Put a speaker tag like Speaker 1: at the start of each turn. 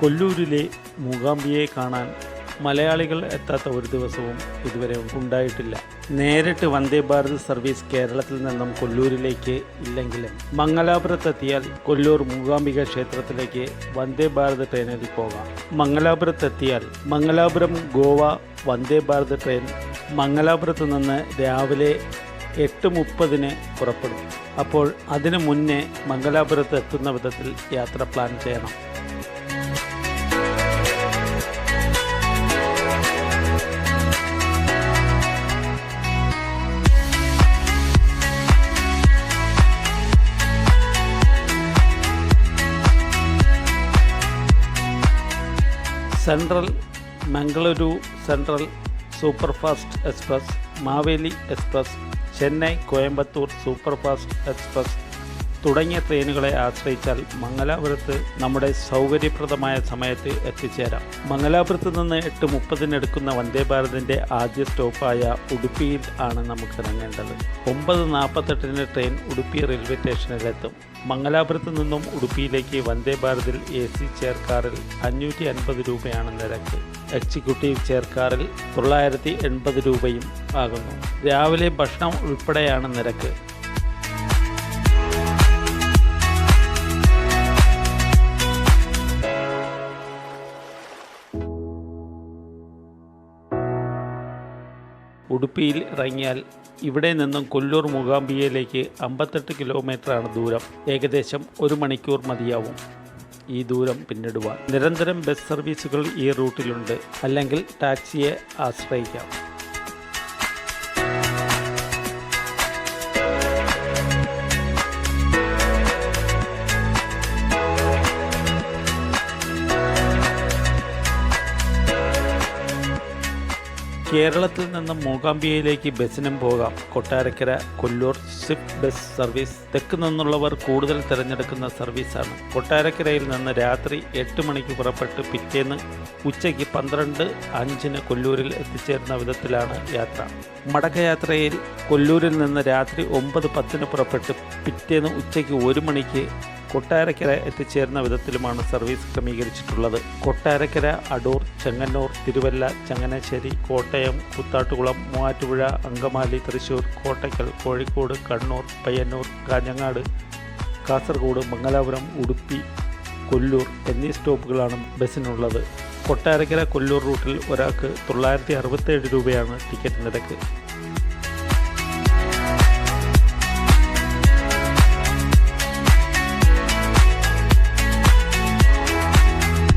Speaker 1: കൊല്ലൂരിലെ മൂകാംബിയെ കാണാൻ മലയാളികൾ എത്താത്ത ഒരു ദിവസവും ഇതുവരെ ഉണ്ടായിട്ടില്ല. നേരിട്ട് വന്ദേ ഭാരത് സർവീസ് കേരളത്തിൽ നിന്നും കൊല്ലൂരിലേക്ക് ഇല്ലെങ്കിലും മംഗലാപുരത്തെത്തിയാൽ കൊല്ലൂർ മൂകാംബിക ക്ഷേത്രത്തിലേക്ക് വന്ദേ ഭാരത് ട്രെയിനിൽ പോകാം. മംഗലാപുരത്തെത്തിയാൽ മംഗലാപുരം ഗോവ വന്ദേ ഭാരത് ട്രെയിൻ മംഗലാപുരത്ത് നിന്ന് രാവിലെ എട്ട് മുപ്പതിന് പുറപ്പെടും. അപ്പോൾ അതിനു മുന്നേ മംഗലാപുരത്ത് എത്തുന്ന വിധത്തിൽ യാത്ര പ്ലാൻ ചെയ്യണം. Central Mangaluru central superfast express Maveli express Chennai Coimbatore superfast express. തുടങ്ങിയ ട്രെയിനുകളെ ആശ്രയിച്ചാൽ മംഗലാപുരത്ത് നമ്മുടെ സൗകര്യപ്രദമായ സമയത്ത് എത്തിച്ചേരാം. മംഗലാപുരത്ത് നിന്ന് എട്ട് മുപ്പതിന് എടുക്കുന്ന വന്ദേ ഭാരതിന്റെ ആദ്യ സ്റ്റോപ്പായ ഉടുപ്പിയിൽ ആണ് നമുക്ക് ഇറങ്ങേണ്ടത്. ഒമ്പത് നാൽപ്പത്തെട്ടിന് ട്രെയിൻ ഉടുപ്പി റെയിൽവേ സ്റ്റേഷനിലെത്തും. മംഗലാപുരത്ത് നിന്നും ഉടുപ്പിയിലേക്ക് വന്ദേ ഭാരതിൽ എ സി ചെയർ കാറിൽ അഞ്ഞൂറ്റി അൻപത് രൂപയാണ് നിരക്ക്. എക്സിക്യൂട്ടീവ് ചെയർ കാറിൽ തൊള്ളായിരത്തി എൺപത് രൂപയും ആകുന്നു. രാവിലെ ഭക്ഷണം ഉൾപ്പെടെയാണ് നിരക്ക്. ഉടുപ്പിയിൽ ഇറങ്ങിയാൽ ഇവിടെ നിന്നും കൊല്ലൂർ മൂകാംബികയിലേക്ക് അമ്പത്തെട്ട് കിലോമീറ്ററാണ് ദൂരം. ഏകദേശം ഒരു മണിക്കൂർ മതിയാവും ഈ ദൂരം പിന്നിടുവാൻ. നിരന്തരം ബസ് സർവീസുകൾ ഈ റൂട്ടിലുണ്ട്. അല്ലെങ്കിൽ ടാക്സിയെ ആശ്രയിക്കാം. കേരളത്തിൽ നിന്ന് മൂകാംബികയിലേക്ക് ബസ്സിനും പോകാം. Kottarakkara Kollur swift bus service. തെക്ക് നിന്നുള്ളവർ കൂടുതൽ തിരഞ്ഞെടുക്കുന്ന സർവീസാണ്. കൊട്ടാരക്കരയിൽ നിന്ന് രാത്രി എട്ട് മണിക്ക് പുറപ്പെട്ട് പിറ്റേന്ന് ഉച്ചയ്ക്ക് പന്ത്രണ്ട് അഞ്ചിന് കൊല്ലൂരിൽ എത്തിച്ചേരുന്ന വിധത്തിലാണ് യാത്ര. മടകയാത്രയിൽ കൊല്ലൂരിൽ നിന്ന് രാത്രി ഒമ്പത് പത്തിന് പുറപ്പെട്ട് പിറ്റേന്ന് ഉച്ചയ്ക്ക് ഒരു മണിക്ക് കൊട്ടാരക്കര എത്തിച്ചേരുന്ന വിധത്തിലുമാണ് സർവീസ് ക്രമീകരിച്ചിട്ടുള്ളത്. കൊട്ടാരക്കര അടൂർ ചെങ്ങന്നൂർ തിരുവല്ല ചങ്ങനാശ്ശേരി കോട്ടയം കുത്താട്ടുകുളം മൂവാറ്റുപുഴ അങ്കമാലി തൃശൂർ കോട്ടയ്ക്കൽ കോഴിക്കോട് കണ്ണൂർ പയ്യന്നൂർ കാഞ്ഞങ്ങാട് കാസർഗോഡ് മംഗലാപുരം ഉടുപ്പി കൊല്ലൂർ എന്നീ സ്റ്റോപ്പുകളാണ് ബസ്സിനുള്ളത്. കൊട്ടാരക്കര കൊല്ലൂർ റൂട്ടിൽ ഒരാൾക്ക് തൊള്ളായിരത്തി അറുപത്തേഴ് രൂപയാണ് ടിക്കറ്റ് നിരക്ക്.